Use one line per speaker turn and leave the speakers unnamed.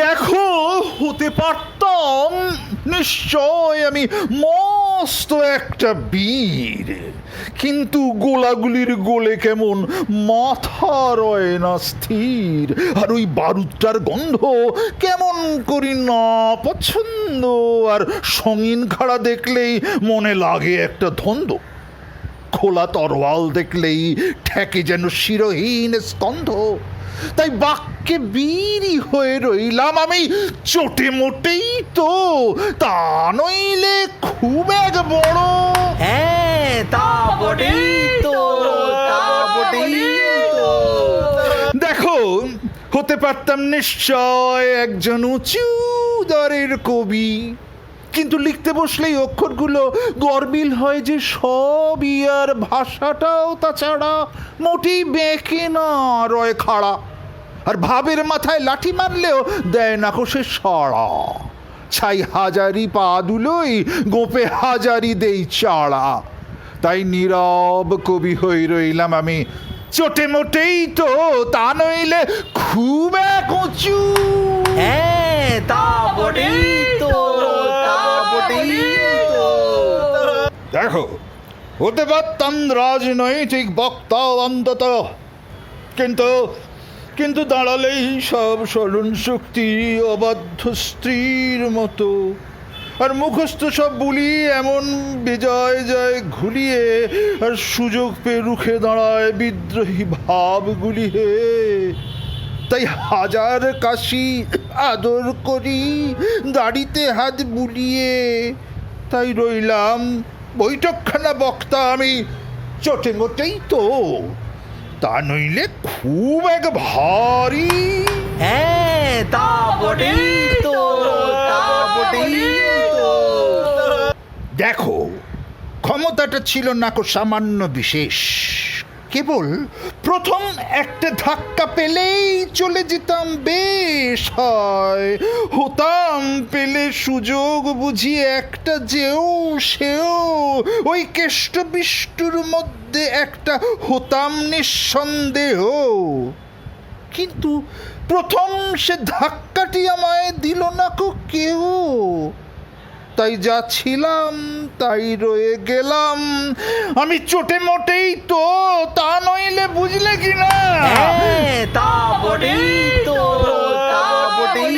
দেখো, হতে পারতাম নিশ্চয় আমি মস্ত একটা বীর। কিন্তু গোলাগুলির গোলে কেমন মাথা রয় না স্থির, আর ওই বারুদটার গন্ধ কেমন করি না পছন্দ, আর সঙিন খাড়া দেখলেই মনে লাগে একটা ধন্দ খোলা তরোয়াল দেখলেই ঠেকে যেন শিরহীন স্কন্ধ। তাই বাক্যে বীরই হয়ে রইলাম আমি চোটে মোটেই তো তা নইলে খুব এক বড়
হ্যাঁ তা বটেই তো তা বটেই তো।
দেখো হতে পারতাম নিশ্চয় একজন উঁচু দরের কবি। কিন্তু লিখতে বসলেই অক্ষরগুলো গরবিল হয় যে সবই আর ভাষাটাও তাছাড়া মোটেই বেঁকে না রয় খাড়া। আর ভাবের মাথায় লাঠি মারলেও দেয় না কোষে সড়া। ছাই হাজারি পা দুলোই, গোপে হাজারি দেই চাড়া। তাই নীরব কবি হয়ে রইলাম আমি। চোটে মোটেই তো তা নইলে খুব এক উঁচু।
হ্যাঁ তা বটেই তো তা বটেই তো
দেখো হতে পারতাম রাজনৈতিক বক্তা অন্তত। কিন্তু কিন্তু দাঁড়ালেই সব স্মরণ শক্তি অবাধ্য স্ত্রীর মতো। আর মুখস্থ সব বলি এমন বিজয় জয় ঘুলিয়ে, আর সুযোগ পেয়ে রুখে দাঁড়ায় বিদ্রোহী ভাবগুলি হে তাই হাজার কাশি আদর করি, দাড়িতে হাত বুলিয়ে। তাই রইলাম বৈঠকখানা বক্তা আমি। চটে মোটেই তো। তা নইলে খুব এক ভারী।
হ্যাঁ তা বটেই তো তা বটেই তো।
দেখো ক্ষমতাটা ছিল না কো সামান্য বিশেষ। কেবল প্রথম একটা ধাক্কা পেলেই চলে যেতাম, বেশ হয়। হতাম পেলে সুযোগ বুঝি একটা যেও, সেও। ওই কেষ্ট বিষ্টুর মধ্যে একটা হতাম নিঃসন্দেহ। কিন্তু প্রথম সে ধাক্কাটি আমায় দিল না কো কেউ। তাই যা ছিলাম, তাই রয়ে গেলাম। আমি চোটে মোটেই তো তা নইলে বুঝলে কিনা?
হ্যাঁ, তা বটেই তো, তা বটেই